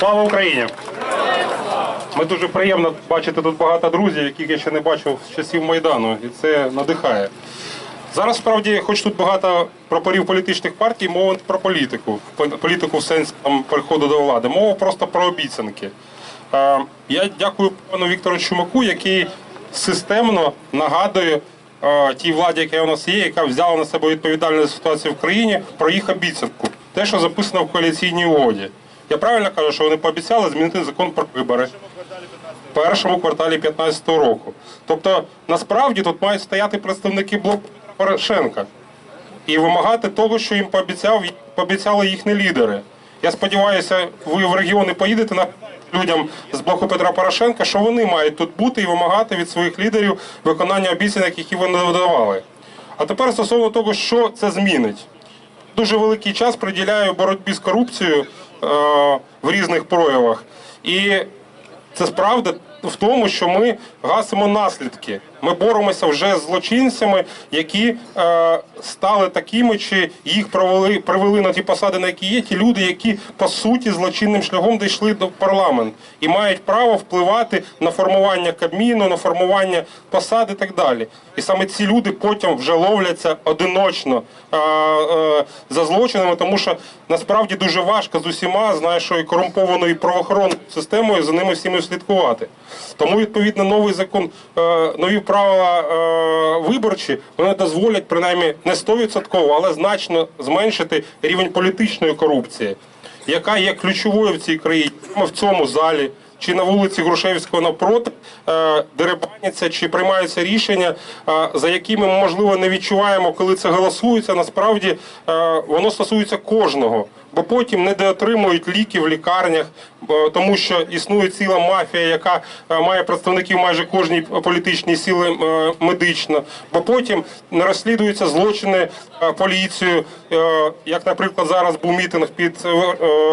Слава Україні! Ми дуже приємно бачити тут багато друзів, яких я ще не бачив з часів Майдану, і це надихає. Зараз справді, хоч тут багато прапорів політичних партій, мова про політику, політику в сенсі там, приходу до влади, мова просто про обіцянки. Я дякую пану Віктору Чумаку, який системно нагадує тій владі, яка у нас є, яка взяла на себе відповідальність за ситуацію в країні, про їх обіцянку. Те, що записано в коаліційній угоді. Я правильно кажу, що вони пообіцяли змінити закон про вибори в першому кварталі 2015 року. Тобто, насправді тут мають стояти представники блоку Порошенка і вимагати того, що їм пообіцяв, пообіцяли їхні лідери. Я сподіваюся, ви в регіони поїдете на людям з блоку Петра Порошенка, що вони мають тут бути і вимагати від своїх лідерів виконання обіцянок, які вони видавали. А тепер стосовно того, що це змінить. Дуже великий час приділяю боротьбі з корупцією е, в різних проявах. І це справда в тому, що ми гасимо наслідки. Ми боремося вже з злочинцями, які е, стали такими, чи їх провели, привели на ті посади, на які є, ті люди, які по суті злочинним шляхом дійшли до парламенту і мають право впливати на формування кабміну, на формування посад і так далі. І саме ці люди потім вже ловляться одиночно е, е, за злочинами, тому що насправді дуже важко з усіма, знаєш, що і корумпованою правоохоронною системою за ними всіми слідкувати. Тому відповідно новий закон, е, нові правила е, виборчі вони дозволять принаймні не 100%, але значно зменшити рівень політичної корупції, яка є ключовою в цій країні в цьому залі. Чи на вулиці Грушевського навпроти е, деребаняться, чи приймаються рішення, за якими ми можливо не відчуваємо, коли це голосується. Насправді воно стосується кожного, бо потім не доотримують ліки в лікарнях, тому що існує ціла мафія, яка е, має представників майже кожній політичній сили е, медично. Бо потім не розслідуються злочини е, поліцією, як, наприклад, зараз був мітинг під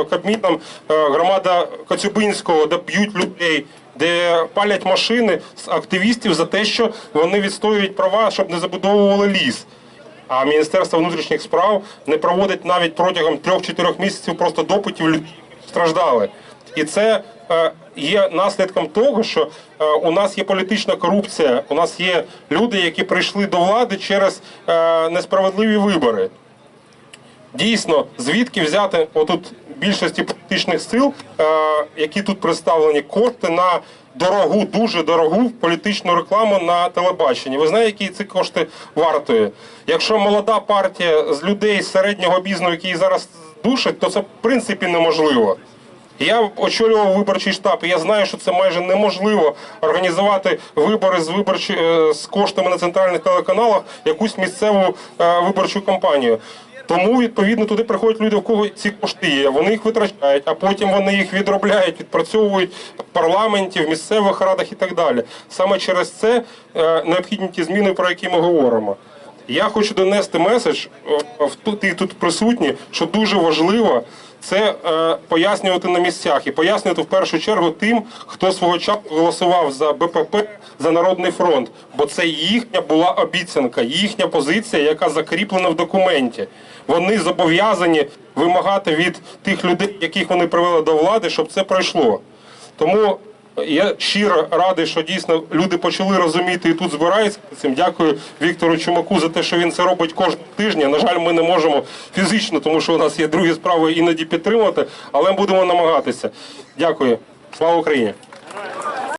Кабміном громада Коцюбинського, де б'ють людей. Де палять машини з активістів за те, що вони відстоюють права, щоб не забудовували ліс. А Міністерство внутрішніх справ не проводить навіть протягом трьох-чотирьох місяців просто допитів людей, які страждали. І це е, є наслідком того, що е, у нас є політична корупція, у нас є люди, які прийшли до влади через е, несправедливі вибори. Дійсно, звідки взяти отут більшості політичних сил, е, які тут представлені, кошти на дорогу, дуже дорогу політичну рекламу на телебаченні. Ви знаєте, які ці кошти вартує? Якщо молода партія з людей з середнього бізнесу, які зараз душать, то це в принципі неможливо. Я очолював виборчий штаб, і я знаю, що це майже неможливо організувати вибори з виборчі е, з коштами на центральних телеканалах, якусь місцеву е, виборчу кампанію. Тому відповідно туди приходять люди, у кого ці кошти є. Вони їх витрачають, а потім вони їх відробляють, відпрацьовують в парламенті, в місцевих радах і так далі. Саме через це е, необхідні ті зміни, про які ми говоримо. Я хочу донести меседж е, в тут тут присутні, що дуже важливо це е, пояснювати на місцях і пояснювати в першу чергу тим, хто свого часу голосував за БПП за Народний фронт, бо це їхня була обіцянка, їхня позиція, яка закріплена в документі. Вони зобов'язані вимагати від тих людей, яких вони привели до влади, щоб це пройшло. Тому я щиро радий, що дійсно люди почали розуміти і тут збираються цим. Дякую Віктору Чумаку за те, що він це робить кожного тижня. На жаль, ми не можемо фізично, тому що у нас є другі справи іноді підтримувати, але будемо намагатися. Дякую. Слава Україні!